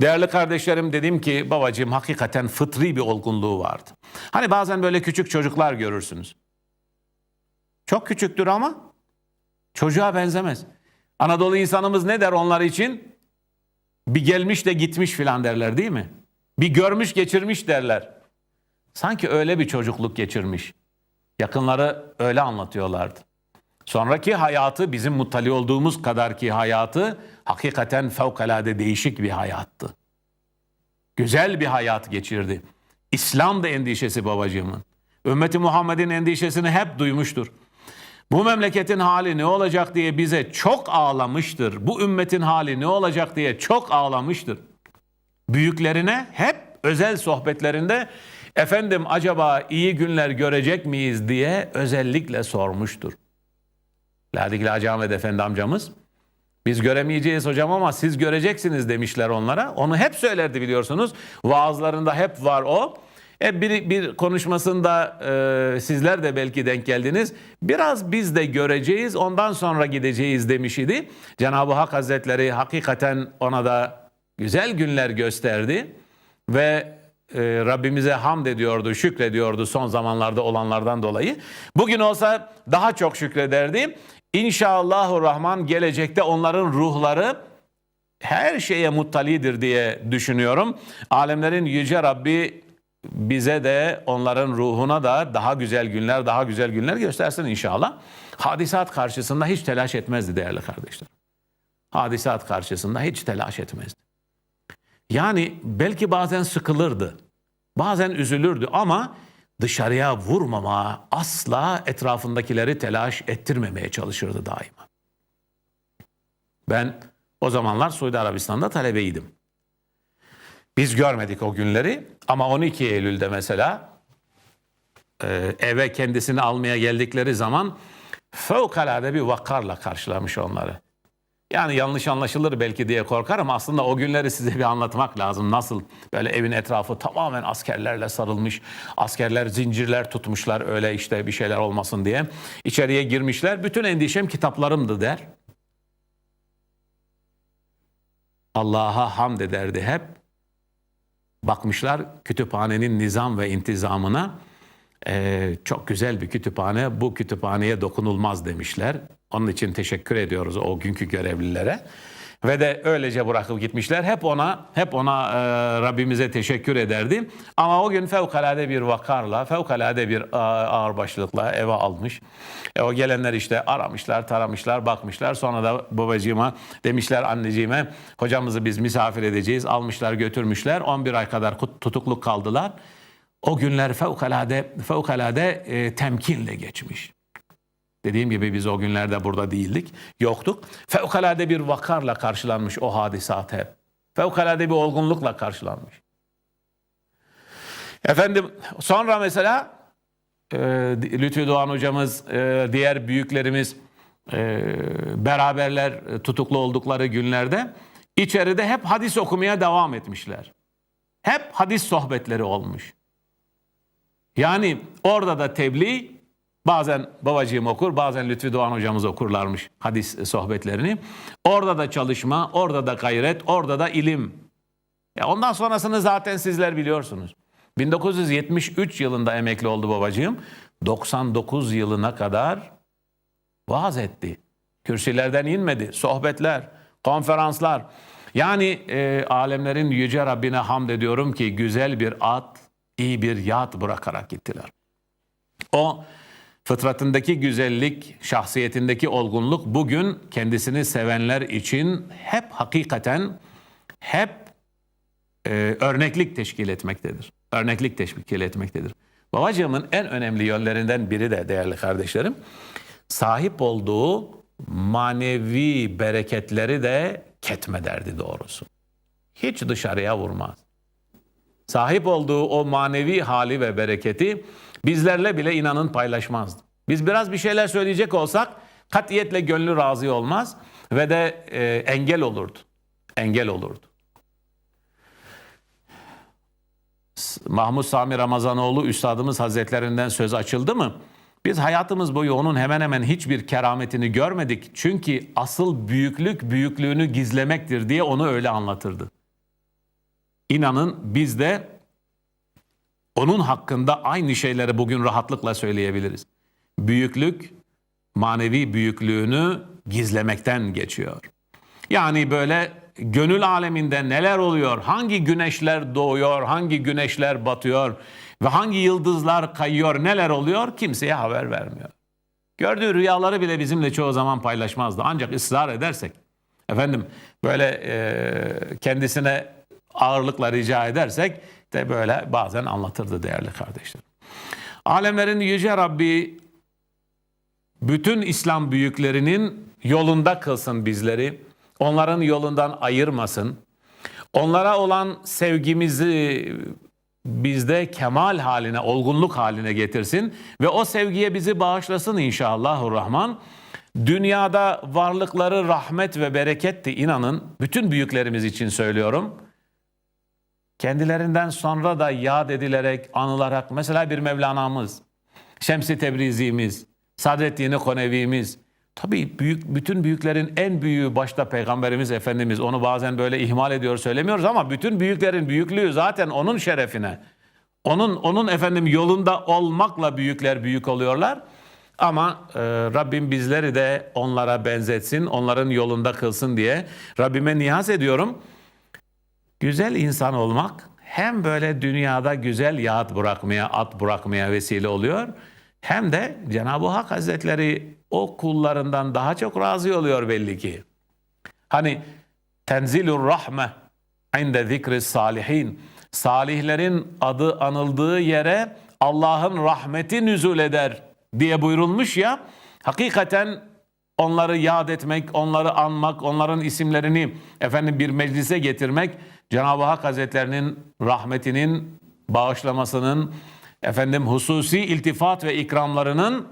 Değerli kardeşlerim dedim ki babacığım hakikaten fıtri bir olgunluğu vardı. Hani bazen böyle küçük çocuklar görürsünüz. Çok küçüktür ama çocuğa benzemez. Anadolu insanımız ne der onlar için? Bir gelmiş de gitmiş filan derler değil mi? Bir görmüş geçirmiş derler. Sanki öyle bir çocukluk geçirmiş. Yakınları öyle anlatıyorlardı. Sonraki hayatı bizim muttali olduğumuz kadar ki hayatı hakikaten fevkalade değişik bir hayattı. Güzel bir hayat geçirdi. İslam da endişesi babacığımın. Ümmeti Muhammed'in endişesini hep duymuştur. Bu memleketin hali ne olacak diye bize çok ağlamıştır. Bu ümmetin hali ne olacak diye çok ağlamıştır. Büyüklerine hep özel sohbetlerinde efendim acaba iyi günler görecek miyiz diye özellikle sormuştur. Ladik Hacı Ahmet Efendi amcamız biz göremeyeceğiz hocam ama siz göreceksiniz demişler onlara. Onu hep söylerdi biliyorsunuz. Vaazlarında hep var o. E bir, bir konuşmasında e, sizler de belki denk geldiniz. Biraz biz de göreceğiz ondan sonra gideceğiz demiş idi. Cenab-ı Hak Hazretleri hakikaten ona da güzel günler gösterdi. Ve e, Rabbimize hamd ediyordu, şükrediyordu son zamanlarda olanlardan dolayı. Bugün olsa daha çok şükrederdi. İnşallahü Rahman gelecekte onların ruhları her şeye muttalidir diye düşünüyorum. Alemlerin yüce Rabbi bize de onların ruhuna da daha güzel günler, daha güzel günler göstersin inşallah. Hadisat karşısında hiç telaş etmezdi değerli kardeşler. Hadisat karşısında hiç telaş etmezdi. Yani belki bazen sıkılırdı, bazen üzülürdü ama dışarıya vurmama, asla etrafındakileri telaş ettirmemeye çalışırdı daima. Ben o zamanlar Suudi Arabistan'da talebeydim. Biz görmedik o günleri ama 12 Eylül'de mesela e, eve kendisini almaya geldikleri zaman fevkalade bir vakarla karşılamış onları. Yani yanlış anlaşılır belki diye korkarım. Aslında o günleri size bir anlatmak lazım. Nasıl böyle evin etrafı tamamen askerlerle sarılmış. Askerler zincirler tutmuşlar öyle işte bir şeyler olmasın diye. İçeriye girmişler. Bütün endişem kitaplarımdı der. Allah'a hamd ederdi hep. Bakmışlar kütüphanenin nizam ve intizamına. Ee, çok güzel bir kütüphane. Bu kütüphaneye dokunulmaz demişler. Onun için teşekkür ediyoruz o günkü görevlilere. Ve de öylece bırakıp gitmişler. Hep ona hep ona e, Rabbimize teşekkür ederdi. Ama o gün fevkalade bir vakarla, fevkalade bir e, ağırbaşlılıkla eve almış. E, o gelenler işte aramışlar, taramışlar, bakmışlar. Sonra da babacığıma demişler anneciğime hocamızı biz misafir edeceğiz. Almışlar, götürmüşler. 11 ay kadar tutukluk kaldılar. O günler fevkalade fevkalade e, temkinle geçmiş. Dediğim gibi biz o günlerde burada değildik, yoktuk. Fevkalade bir vakarla karşılanmış o hadisat hep. Fevkalade bir olgunlukla karşılanmış. Efendim sonra mesela e, Lütfü Doğan hocamız, e, diğer büyüklerimiz e, beraberler e, tutuklu oldukları günlerde içeride hep hadis okumaya devam etmişler. Hep hadis sohbetleri olmuş. Yani orada da tebliğ bazen babacığım okur, bazen Lütfü Doğan hocamız okurlarmış hadis sohbetlerini. Orada da çalışma, orada da gayret, orada da ilim. Ya ondan sonrasını zaten sizler biliyorsunuz. 1973 yılında emekli oldu babacığım. 99 yılına kadar vaaz etti. Kürsülerden inmedi. Sohbetler, konferanslar. Yani e, alemlerin yüce Rabbine hamd ediyorum ki güzel bir at, iyi bir yat bırakarak gittiler. O fıtratındaki güzellik, şahsiyetindeki olgunluk bugün kendisini sevenler için hep hakikaten hep e, örneklik teşkil etmektedir. Örneklik teşkil etmektedir. Babacığımın en önemli yönlerinden biri de değerli kardeşlerim, sahip olduğu manevi bereketleri de ketmederdi doğrusu. Hiç dışarıya vurmaz. Sahip olduğu o manevi hali ve bereketi bizlerle bile inanın paylaşmazdı. Biz biraz bir şeyler söyleyecek olsak katiyetle gönlü razı olmaz ve de e, engel olurdu. Engel olurdu. Mahmud Sami Ramazanoğlu Üstadımız Hazretlerinden söz açıldı mı? Biz hayatımız boyu onun hemen hemen hiçbir kerametini görmedik. Çünkü asıl büyüklük büyüklüğünü gizlemektir diye onu öyle anlatırdı. İnanın biz de onun hakkında aynı şeyleri bugün rahatlıkla söyleyebiliriz. Büyüklük manevi büyüklüğünü gizlemekten geçiyor. Yani böyle gönül aleminde neler oluyor? Hangi güneşler doğuyor, hangi güneşler batıyor ve hangi yıldızlar kayıyor, neler oluyor? Kimseye haber vermiyor. Gördüğü rüyaları bile bizimle çoğu zaman paylaşmazdı. Ancak ısrar edersek, efendim böyle e, kendisine ağırlıkla rica edersek de böyle bazen anlatırdı değerli kardeşlerim. Alemlerin yüce Rabbi bütün İslam büyüklerinin yolunda kılsın bizleri. Onların yolundan ayırmasın. Onlara olan sevgimizi bizde kemal haline, olgunluk haline getirsin ve o sevgiye bizi bağışlasın inşallahurrahman. Dünyada varlıkları rahmet ve bereketti inanın. Bütün büyüklerimiz için söylüyorum. Kendilerinden sonra da yad edilerek, anılarak mesela bir Mevlana'mız, Şems-i Tebrizi'miz, Sadreddin Konevi'miz, tabii büyük, bütün büyüklerin en büyüğü başta Peygamberimiz Efendimiz. Onu bazen böyle ihmal ediyor söylemiyoruz ama bütün büyüklerin büyüklüğü zaten onun şerefine. Onun onun efendim yolunda olmakla büyükler büyük oluyorlar. Ama e, Rabbim bizleri de onlara benzetsin, onların yolunda kılsın diye Rabbime niyaz ediyorum. Güzel insan olmak hem böyle dünyada güzel yağıt bırakmaya, at bırakmaya vesile oluyor. Hem de Cenab-ı Hak Hazretleri o kullarından daha çok razı oluyor belli ki. Hani tenzilur rahme inde zikri salihin. Salihlerin adı anıldığı yere Allah'ın rahmeti nüzul eder diye buyurulmuş ya. Hakikaten onları yad etmek, onları anmak, onların isimlerini efendim bir meclise getirmek Cenab-ı Hak Hazretlerinin rahmetinin bağışlamasının efendim hususi iltifat ve ikramlarının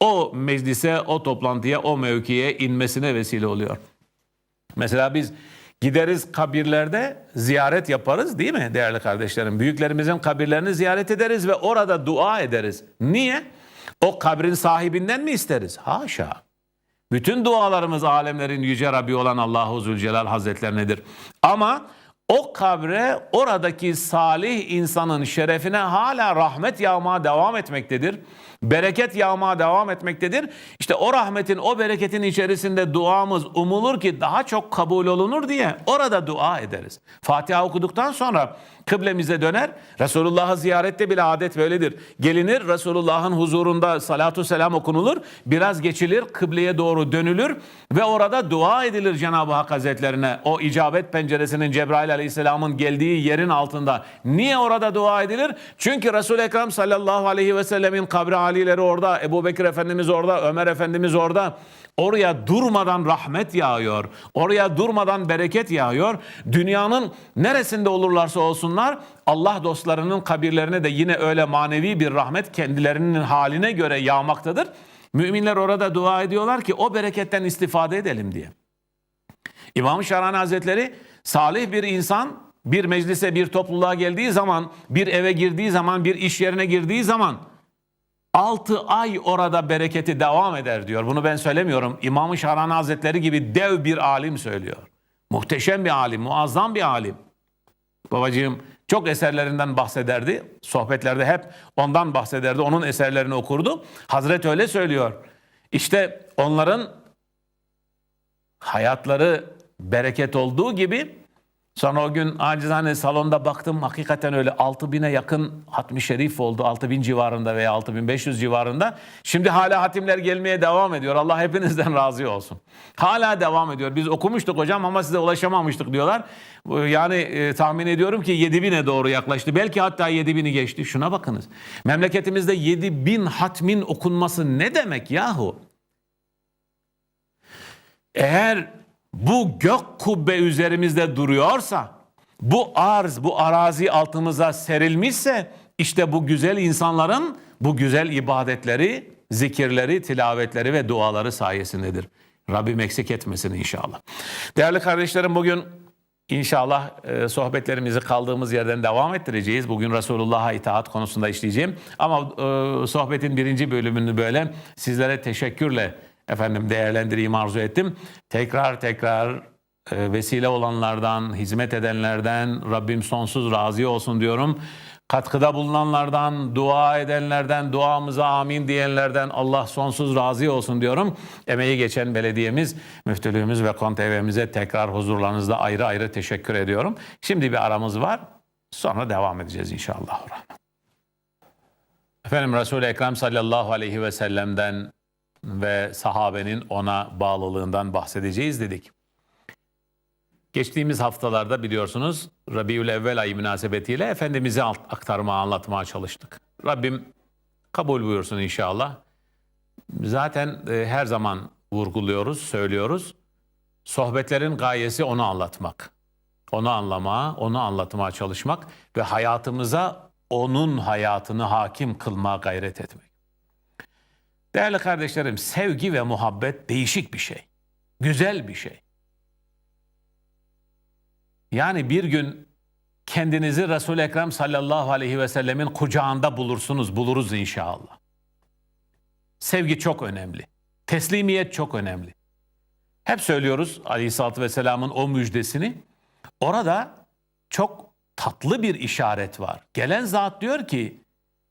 o meclise, o toplantıya, o mevkiye inmesine vesile oluyor. Mesela biz gideriz kabirlerde ziyaret yaparız değil mi değerli kardeşlerim? Büyüklerimizin kabirlerini ziyaret ederiz ve orada dua ederiz. Niye? O kabrin sahibinden mi isteriz? Haşa. Bütün dualarımız alemlerin yüce Rabbi olan Allahu Zülcelal Hazretlerinedir. Ama o kabre oradaki salih insanın şerefine hala rahmet yağmaya devam etmektedir. Bereket yağmaya devam etmektedir. İşte o rahmetin, o bereketin içerisinde duamız umulur ki daha çok kabul olunur diye orada dua ederiz. Fatiha okuduktan sonra kıblemize döner. Resulullah'ı ziyarette bile adet böyledir. Gelinir Resulullah'ın huzurunda salatu selam okunulur. Biraz geçilir, kıbleye doğru dönülür ve orada dua edilir Cenab-ı Hak Hazretlerine. O icabet penceresinin Cebrail Aleyhisselam'ın geldiği yerin altında. Niye orada dua edilir? Çünkü Resul-i Ekrem sallallahu aleyhi ve sellemin kabri alileri orada, Ebu Bekir Efendimiz orada, Ömer Efendimiz orada. Oraya durmadan rahmet yağıyor. Oraya durmadan bereket yağıyor. Dünyanın neresinde olurlarsa olsunlar Allah dostlarının kabirlerine de yine öyle manevi bir rahmet kendilerinin haline göre yağmaktadır. Müminler orada dua ediyorlar ki o bereketten istifade edelim diye. İmam-ı Şarani Hazretleri salih bir insan bir meclise bir topluluğa geldiği zaman bir eve girdiği zaman bir iş yerine girdiği zaman 6 ay orada bereketi devam eder diyor. Bunu ben söylemiyorum. İmam-ı Şahrani Hazretleri gibi dev bir alim söylüyor. Muhteşem bir alim, muazzam bir alim. Babacığım çok eserlerinden bahsederdi. Sohbetlerde hep ondan bahsederdi. Onun eserlerini okurdu. Hazret öyle söylüyor. İşte onların hayatları bereket olduğu gibi Sonra o gün acizane salonda baktım hakikaten öyle 6000'e yakın hatmi şerif oldu. 6000 civarında veya 6500 civarında. Şimdi hala hatimler gelmeye devam ediyor. Allah hepinizden razı olsun. Hala devam ediyor. Biz okumuştuk hocam ama size ulaşamamıştık diyorlar. Yani e, tahmin ediyorum ki 7000'e doğru yaklaştı. Belki hatta 7000'i geçti. Şuna bakınız. Memleketimizde 7000 hatmin okunması ne demek yahu? Eğer bu gök kubbe üzerimizde duruyorsa, bu arz, bu arazi altımıza serilmişse, işte bu güzel insanların bu güzel ibadetleri, zikirleri, tilavetleri ve duaları sayesindedir. Rabbim eksik etmesin inşallah. Değerli kardeşlerim bugün İnşallah e, sohbetlerimizi kaldığımız yerden devam ettireceğiz. Bugün Resulullah'a itaat konusunda işleyeceğim. Ama e, sohbetin birinci bölümünü böyle sizlere teşekkürle efendim değerlendireyim arzu ettim. Tekrar tekrar e, vesile olanlardan, hizmet edenlerden Rabbim sonsuz razı olsun diyorum. Katkıda bulunanlardan, dua edenlerden, duamıza amin diyenlerden Allah sonsuz razı olsun diyorum. Emeği geçen belediyemiz, müftülüğümüz ve kontvemize tekrar huzurlarınızda ayrı ayrı teşekkür ediyorum. Şimdi bir aramız var. Sonra devam edeceğiz inşallah. Efendim Resul-i Ekrem sallallahu aleyhi ve sellem'den ve sahabenin ona bağlılığından bahsedeceğiz dedik. Geçtiğimiz haftalarda biliyorsunuz Rabiül Evvel ayı münasebetiyle Efendimiz'i aktarmaya, anlatmaya çalıştık. Rabbim kabul buyursun inşallah. Zaten e, her zaman vurguluyoruz, söylüyoruz. Sohbetlerin gayesi onu anlatmak. Onu anlamaya, onu anlatmaya çalışmak ve hayatımıza onun hayatını hakim kılmaya gayret etmek. Değerli kardeşlerim, sevgi ve muhabbet değişik bir şey. Güzel bir şey. Yani bir gün kendinizi Resul-i Ekrem sallallahu aleyhi ve sellemin kucağında bulursunuz, buluruz inşallah. Sevgi çok önemli. Teslimiyet çok önemli. Hep söylüyoruz aleyhissalatü vesselamın o müjdesini. Orada çok tatlı bir işaret var. Gelen zat diyor ki,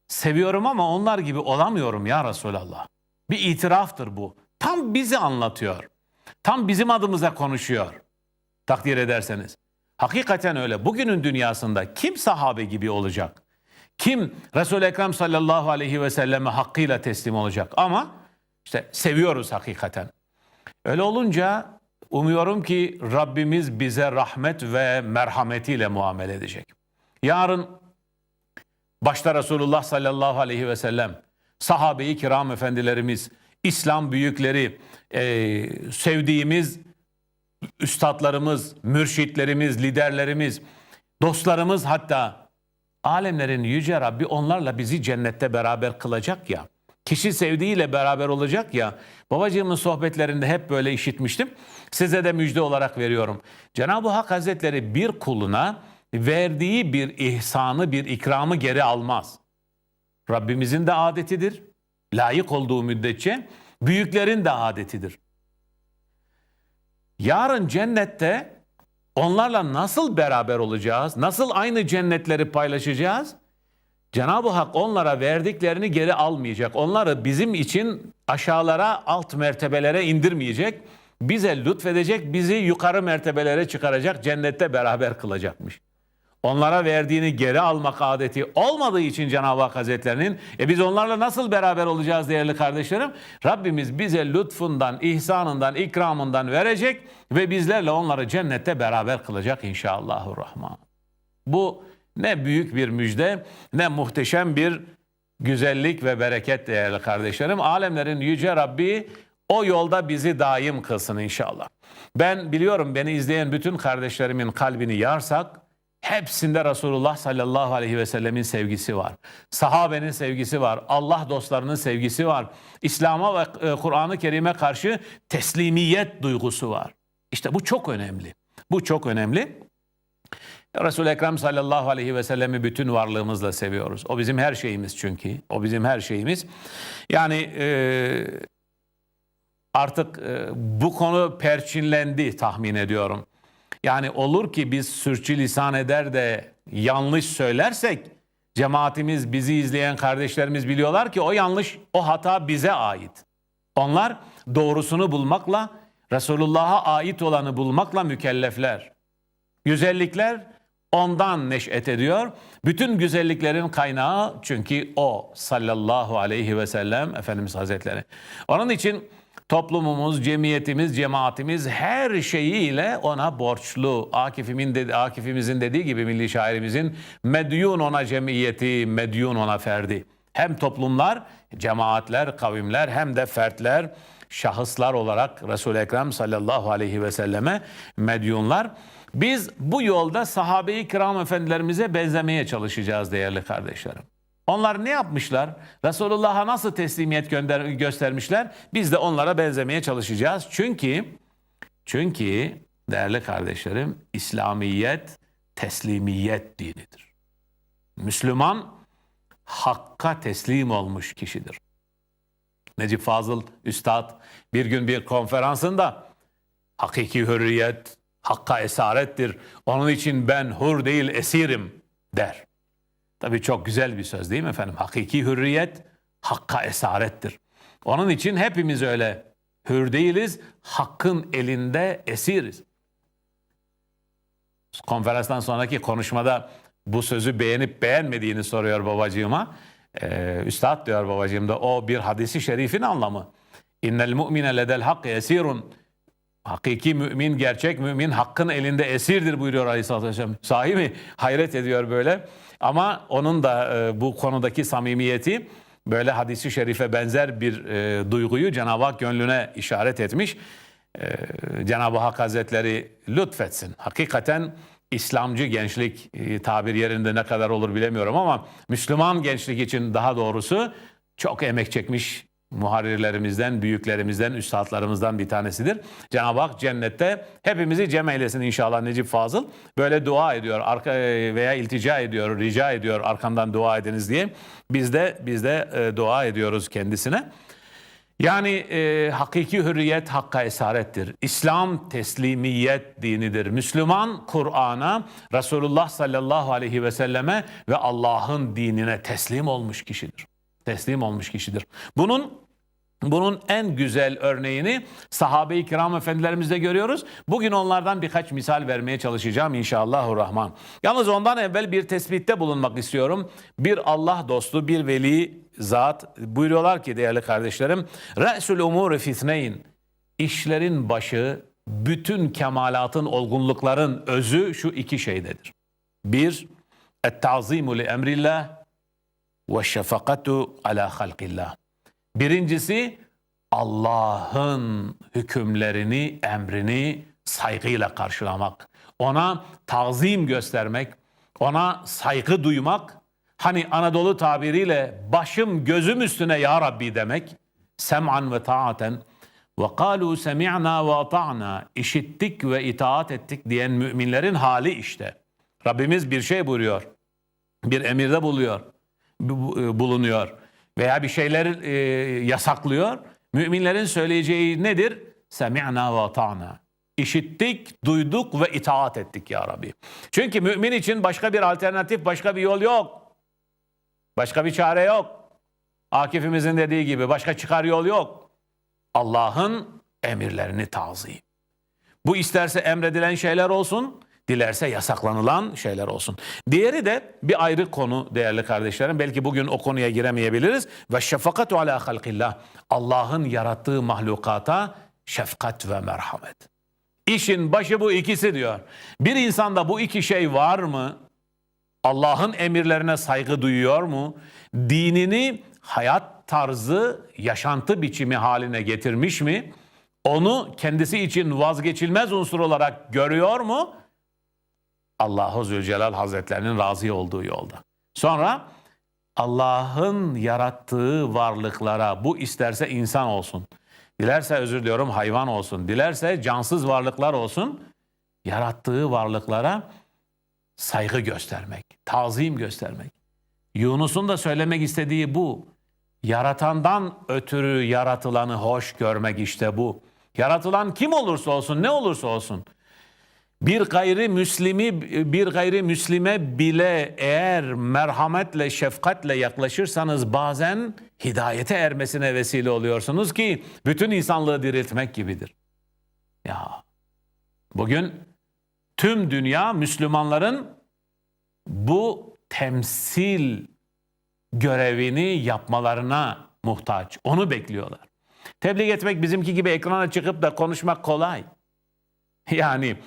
seviyorum ama onlar gibi olamıyorum ya Resulallah. Bir itiraftır bu. Tam bizi anlatıyor. Tam bizim adımıza konuşuyor. Takdir ederseniz. Hakikaten öyle. Bugünün dünyasında kim sahabe gibi olacak? Kim Resul-i Ekrem sallallahu aleyhi ve selleme hakkıyla teslim olacak? Ama işte seviyoruz hakikaten. Öyle olunca umuyorum ki Rabbimiz bize rahmet ve merhametiyle muamele edecek. Yarın başta Resulullah sallallahu aleyhi ve sellem, sahabe-i kiram efendilerimiz, İslam büyükleri, eee, sevdiğimiz üstadlarımız, mürşitlerimiz, liderlerimiz, dostlarımız hatta alemlerin yüce Rabbi onlarla bizi cennette beraber kılacak ya. Kişi sevdiğiyle beraber olacak ya. Babacığımın sohbetlerinde hep böyle işitmiştim. Size de müjde olarak veriyorum. Cenab-ı Hak Hazretleri bir kuluna verdiği bir ihsanı, bir ikramı geri almaz. Rabbimizin de adetidir. Layık olduğu müddetçe büyüklerin de adetidir. Yarın cennette onlarla nasıl beraber olacağız? Nasıl aynı cennetleri paylaşacağız? Cenab-ı Hak onlara verdiklerini geri almayacak. Onları bizim için aşağılara, alt mertebelere indirmeyecek. Bize lütfedecek, bizi yukarı mertebelere çıkaracak, cennette beraber kılacakmış. Onlara verdiğini geri almak adeti olmadığı için Cenab-ı Hak Hazretlerinin e biz onlarla nasıl beraber olacağız değerli kardeşlerim? Rabbimiz bize lütfundan, ihsanından, ikramından verecek ve bizlerle onları cennette beraber kılacak inşallahurrahman. Bu ne büyük bir müjde, ne muhteşem bir güzellik ve bereket değerli kardeşlerim. Alemlerin yüce Rabbi o yolda bizi daim kılsın inşallah. Ben biliyorum beni izleyen bütün kardeşlerimin kalbini yarsak hepsinde Resulullah sallallahu aleyhi ve sellemin sevgisi var. Sahabenin sevgisi var. Allah dostlarının sevgisi var. İslam'a ve e, Kur'an-ı Kerim'e karşı teslimiyet duygusu var. İşte bu çok önemli. Bu çok önemli. Resul-i Ekrem sallallahu aleyhi ve sellemi bütün varlığımızla seviyoruz. O bizim her şeyimiz çünkü. O bizim her şeyimiz. Yani e, artık e, bu konu perçinlendi tahmin ediyorum. Yani olur ki biz sürçülisan eder de yanlış söylersek cemaatimiz bizi izleyen kardeşlerimiz biliyorlar ki o yanlış, o hata bize ait. Onlar doğrusunu bulmakla, Resulullah'a ait olanı bulmakla mükellefler. Güzellikler ondan neş'et ediyor. Bütün güzelliklerin kaynağı çünkü o sallallahu aleyhi ve sellem Efendimiz Hazretleri. Onun için toplumumuz, cemiyetimiz, cemaatimiz her şeyiyle ona borçlu. Akif'imin dedi, Akif'imizin dediği gibi milli şairimizin medyun ona cemiyeti, medyun ona ferdi. Hem toplumlar, cemaatler, kavimler hem de fertler, şahıslar olarak Resul-i Ekrem sallallahu aleyhi ve selleme medyunlar. Biz bu yolda sahabe-i kiram efendilerimize benzemeye çalışacağız değerli kardeşlerim. Onlar ne yapmışlar? Resulullah'a nasıl teslimiyet gönder göstermişler? Biz de onlara benzemeye çalışacağız. Çünkü çünkü değerli kardeşlerim İslamiyet teslimiyet dinidir. Müslüman hakka teslim olmuş kişidir. Necip Fazıl Üstad bir gün bir konferansında hakiki hürriyet, Hakka esarettir. Onun için ben hur değil esirim der. Tabii çok güzel bir söz değil mi efendim? Hakiki hürriyet hakka esarettir. Onun için hepimiz öyle hür değiliz, hakkın elinde esiriz. Konferanstan sonraki konuşmada bu sözü beğenip beğenmediğini soruyor babacığıma. Ee, Üstad diyor babacığım da o bir hadisi şerifin anlamı. İnnel mu'mine ledel hak esirun. Hakiki mümin, gerçek mümin hakkın elinde esirdir buyuruyor Aleyhisselatü Vesselam. Sahi mi? Hayret ediyor böyle. Ama onun da e, bu konudaki samimiyeti böyle hadisi şerife benzer bir e, duyguyu Cenab-ı Hak gönlüne işaret etmiş. E, Cenab-ı Hak Hazretleri lütfetsin. Hakikaten İslamcı gençlik e, tabir yerinde ne kadar olur bilemiyorum ama Müslüman gençlik için daha doğrusu çok emek çekmiş muharrirlerimizden, büyüklerimizden, üstadlarımızdan bir tanesidir. Cenab-ı Hak cennette hepimizi cem eylesin inşallah Necip Fazıl. Böyle dua ediyor arka veya iltica ediyor, rica ediyor arkamdan dua ediniz diye. Biz de biz de e, dua ediyoruz kendisine. Yani e, hakiki hürriyet hakka esarettir. İslam teslimiyet dinidir. Müslüman Kur'an'a, Resulullah sallallahu aleyhi ve selleme ve Allah'ın dinine teslim olmuş kişidir. Teslim olmuş kişidir. Bunun bunun en güzel örneğini sahabe-i kiram efendilerimizde görüyoruz. Bugün onlardan birkaç misal vermeye çalışacağım inşallahurrahman. Yalnız ondan evvel bir tespitte bulunmak istiyorum. Bir Allah dostu, bir veli zat buyuruyorlar ki değerli kardeşlerim. Re'sul umuri fitneyn. İşlerin başı, bütün kemalatın, olgunlukların özü şu iki şeydedir. Bir, et-ta'zimu li emrillah ve şefakatu ala halqillah. Birincisi Allah'ın hükümlerini, emrini saygıyla karşılamak. Ona tazim göstermek, ona saygı duymak. Hani Anadolu tabiriyle başım gözüm üstüne ya Rabbi demek. Sem'an ve taaten. Ve kalu semi'na ve ata'na. İşittik ve itaat ettik diyen müminlerin hali işte. Rabbimiz bir şey buyuruyor. Bir emirde buluyor, bulunuyor veya bir şeyler e, yasaklıyor. Müminlerin söyleyeceği nedir? Semi'na ve ata'na. İşittik, duyduk ve itaat ettik ya Rabbi. Çünkü mümin için başka bir alternatif, başka bir yol yok. Başka bir çare yok. Akif'imizin dediği gibi başka çıkar yol yok. Allah'ın emirlerini tazim. Bu isterse emredilen şeyler olsun, dilerse yasaklanılan şeyler olsun. Diğeri de bir ayrı konu değerli kardeşlerim. Belki bugün o konuya giremeyebiliriz. Ve şefakatu ala halqillah. Allah'ın yarattığı mahlukata şefkat ve merhamet. İşin başı bu ikisi diyor. Bir insanda bu iki şey var mı? Allah'ın emirlerine saygı duyuyor mu? Dinini hayat tarzı, yaşantı biçimi haline getirmiş mi? Onu kendisi için vazgeçilmez unsur olarak görüyor mu? Allahu Zülcelal Hazretlerinin razı olduğu yolda. Sonra Allah'ın yarattığı varlıklara bu isterse insan olsun, dilerse özür diliyorum hayvan olsun, dilerse cansız varlıklar olsun, yarattığı varlıklara saygı göstermek, tazim göstermek. Yunus'un da söylemek istediği bu. Yaratandan ötürü yaratılanı hoş görmek işte bu. Yaratılan kim olursa olsun, ne olursa olsun bir gayrimüslimi bir gayrimüslime bile eğer merhametle, şefkatle yaklaşırsanız bazen hidayete ermesine vesile oluyorsunuz ki bütün insanlığı diriltmek gibidir. Ya bugün tüm dünya Müslümanların bu temsil görevini yapmalarına muhtaç. Onu bekliyorlar. Tebliğ etmek bizimki gibi ekrana çıkıp da konuşmak kolay. Yani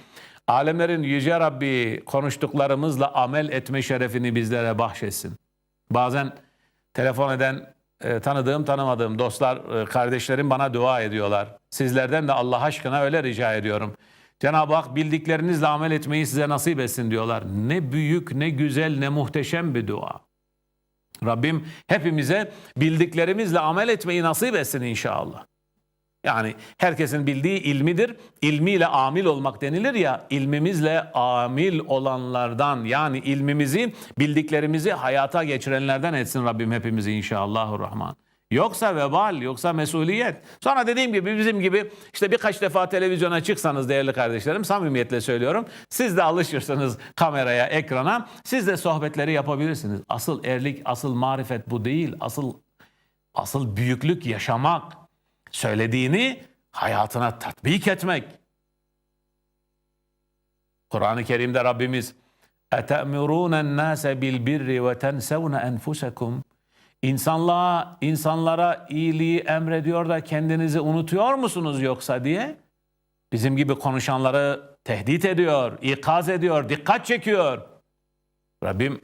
Alemlerin Yüce Rabbi konuştuklarımızla amel etme şerefini bizlere bahşetsin. Bazen telefon eden e, tanıdığım tanımadığım dostlar, e, kardeşlerim bana dua ediyorlar. Sizlerden de Allah aşkına öyle rica ediyorum. Cenab-ı Hak bildiklerinizle amel etmeyi size nasip etsin diyorlar. Ne büyük, ne güzel, ne muhteşem bir dua. Rabbim hepimize bildiklerimizle amel etmeyi nasip etsin inşallah. Yani herkesin bildiği ilmidir. İlmiyle amil olmak denilir ya, ilmimizle amil olanlardan yani ilmimizi, bildiklerimizi hayata geçirenlerden etsin Rabbim hepimizi inşallahurrahman. Yoksa vebal, yoksa mesuliyet. Sonra dediğim gibi bizim gibi işte birkaç defa televizyona çıksanız değerli kardeşlerim samimiyetle söylüyorum. Siz de alışırsınız kameraya, ekrana. Siz de sohbetleri yapabilirsiniz. Asıl erlik, asıl marifet bu değil. Asıl asıl büyüklük yaşamak Söylediğini hayatına tatbik etmek. Kur'an-ı Kerim'de Rabbimiz اَتَأْمُرُونَ النَّاسَ بِالْبِرِّ وَتَنْسَوْنَ أَنْفُسَكُمْ İnsanlığa, insanlara iyiliği emrediyor da kendinizi unutuyor musunuz yoksa diye bizim gibi konuşanları tehdit ediyor, ikaz ediyor, dikkat çekiyor. Rabbim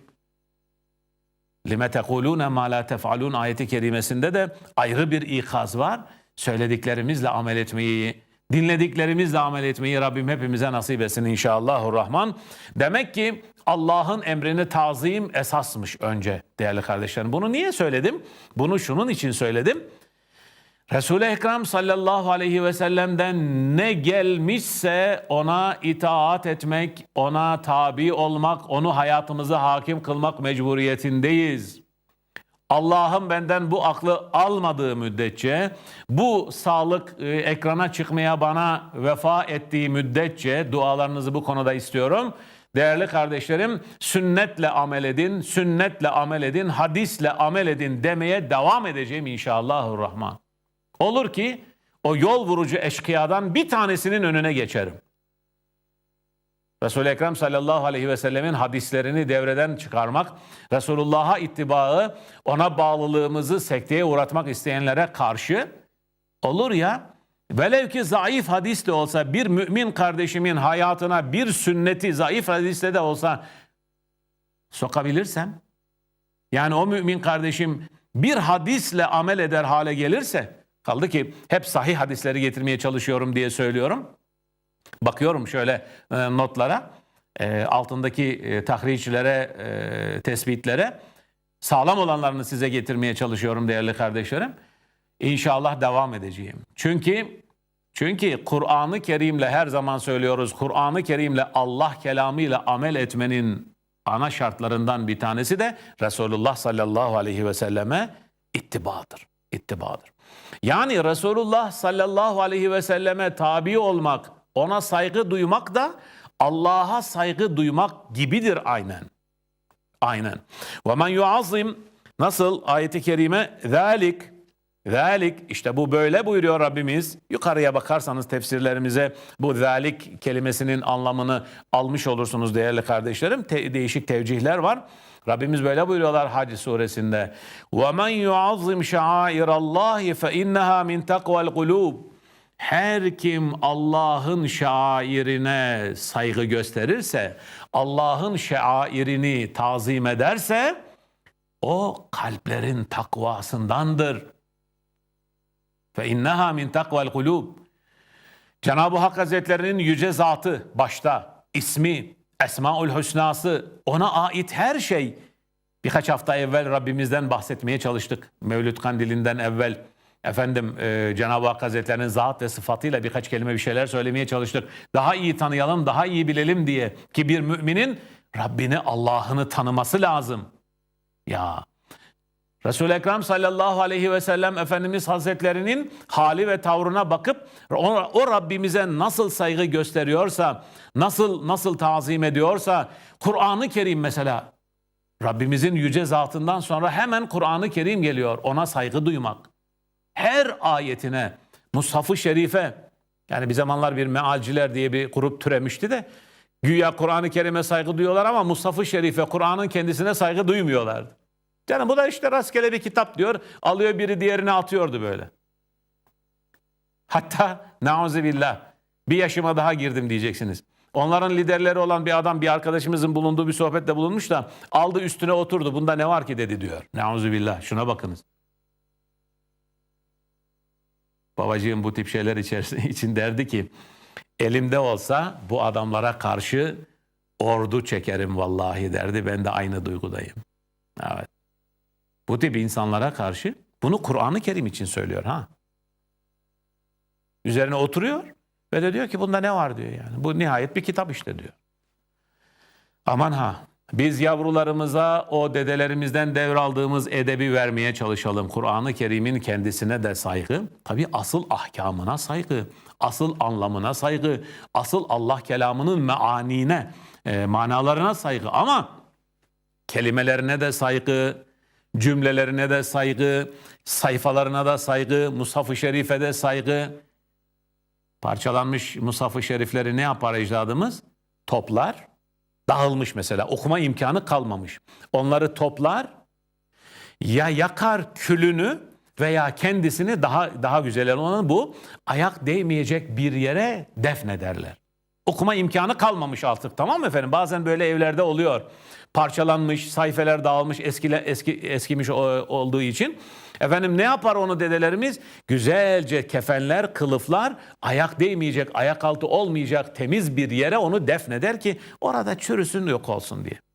lime tekulune ma la tef'alun ayeti kerimesinde de ayrı bir ikaz var. Söylediklerimizle amel etmeyi, dinlediklerimizle amel etmeyi Rabbim hepimize nasip etsin inşallahurrahman. Demek ki Allah'ın emrini tazim esasmış önce değerli kardeşlerim. Bunu niye söyledim? Bunu şunun için söyledim. Resul-i Ekrem sallallahu aleyhi ve sellem'den ne gelmişse ona itaat etmek, ona tabi olmak, onu hayatımıza hakim kılmak mecburiyetindeyiz. Allah'ın benden bu aklı almadığı müddetçe, bu sağlık e, ekrana çıkmaya bana vefa ettiği müddetçe dualarınızı bu konuda istiyorum. Değerli kardeşlerim, sünnetle amel edin, sünnetle amel edin, hadisle amel edin demeye devam edeceğim inşallahurrahman. Olur ki o yol vurucu eşkıyadan bir tanesinin önüne geçerim. Resul-i Ekrem sallallahu aleyhi ve sellemin hadislerini devreden çıkarmak, Resulullah'a ittibaı, ona bağlılığımızı sekteye uğratmak isteyenlere karşı olur ya, velev ki zayıf hadis de olsa bir mümin kardeşimin hayatına bir sünneti zayıf hadiste de olsa sokabilirsem, yani o mümin kardeşim bir hadisle amel eder hale gelirse, kaldı ki hep sahih hadisleri getirmeye çalışıyorum diye söylüyorum. Bakıyorum şöyle e, notlara, e, altındaki e, tahricilere, e, tespitlere sağlam olanlarını size getirmeye çalışıyorum değerli kardeşlerim. İnşallah devam edeceğim. Çünkü çünkü Kur'an-ı Kerim'le her zaman söylüyoruz. Kur'an-ı Kerim'le Allah kelamıyla amel etmenin ana şartlarından bir tanesi de Resulullah sallallahu aleyhi ve selleme ittibadır. İttibadır. Yani Resulullah sallallahu aleyhi ve selleme tabi olmak, ona saygı duymak da Allah'a saygı duymak gibidir aynen. Aynen. Ve men yuazzim nasıl ayeti kerime zalik zalik işte bu böyle buyuruyor Rabbimiz. Yukarıya bakarsanız tefsirlerimize bu zalik kelimesinin anlamını almış olursunuz değerli kardeşlerim. Te- değişik tevcihler var. Rabbimiz böyle buyuruyorlar Hac suresinde. Ve men yuazzim şairallahi fe inneha min takvel kulub. Her kim Allah'ın şairine saygı gösterirse, Allah'ın şairini tazim ederse o kalplerin takvasındandır. Fe inneha min takvel kulub. Cenab-ı Hak Hazretlerinin yüce zatı başta, ismi, Esmaül Hüsnası, ona ait her şey. Birkaç hafta evvel Rabbimizden bahsetmeye çalıştık. Mevlüt Kandilinden evvel. Efendim e, Cenab-ı Hak Hazretlerinin zat ve sıfatıyla birkaç kelime bir şeyler söylemeye çalıştık. Daha iyi tanıyalım, daha iyi bilelim diye. Ki bir müminin Rabbini, Allah'ını tanıması lazım. Ya Resul-i Ekrem sallallahu aleyhi ve sellem Efendimiz Hazretlerinin hali ve tavrına bakıp o, o Rabbimize nasıl saygı gösteriyorsa, nasıl nasıl tazim ediyorsa, Kur'an-ı Kerim mesela Rabbimizin yüce zatından sonra hemen Kur'an-ı Kerim geliyor. Ona saygı duymak. Her ayetine, Mushaf-ı Şerife, yani bir zamanlar bir mealciler diye bir grup türemişti de güya Kur'an-ı Kerim'e saygı duyuyorlar ama Mushaf-ı Şerife, Kur'an'ın kendisine saygı duymuyorlardı. Canım bu da işte rastgele bir kitap diyor. Alıyor biri diğerine atıyordu böyle. Hatta nauzubillah bir yaşıma daha girdim diyeceksiniz. Onların liderleri olan bir adam bir arkadaşımızın bulunduğu bir sohbette bulunmuş da aldı üstüne oturdu. Bunda ne var ki dedi diyor. Nauzubillah şuna bakınız. Babacığım bu tip şeyler içerisinde için derdi ki elimde olsa bu adamlara karşı ordu çekerim vallahi derdi. Ben de aynı duygudayım. Evet. Bu tip insanlara karşı bunu Kur'an-ı Kerim için söylüyor ha. Üzerine oturuyor ve de diyor ki bunda ne var diyor yani. Bu nihayet bir kitap işte diyor. Aman ha Biz yavrularımıza o dedelerimizden devraldığımız edebi vermeye çalışalım. Kur'an-ı Kerim'in kendisine de saygı, tabi asıl ahkamına saygı, asıl anlamına saygı, asıl Allah kelamının meanine, e, manalarına saygı ama kelimelerine de saygı, cümlelerine de saygı, sayfalarına da saygı, Mushaf-ı Şerif'e de saygı. Parçalanmış Mushaf-ı Şerifleri ne yapar ecdadımız? Toplar, dağılmış mesela okuma imkanı kalmamış. Onları toplar ya yakar külünü veya kendisini daha daha güzel olanı bu ayak değmeyecek bir yere defnederler. Okuma imkanı kalmamış artık tamam mı efendim? Bazen böyle evlerde oluyor. Parçalanmış, sayfeler dağılmış, eskile, eski, eskimiş olduğu için. Efendim ne yapar onu dedelerimiz? Güzelce kefenler, kılıflar, ayak değmeyecek, ayak altı olmayacak temiz bir yere onu defneder ki orada çürüsün yok olsun diye.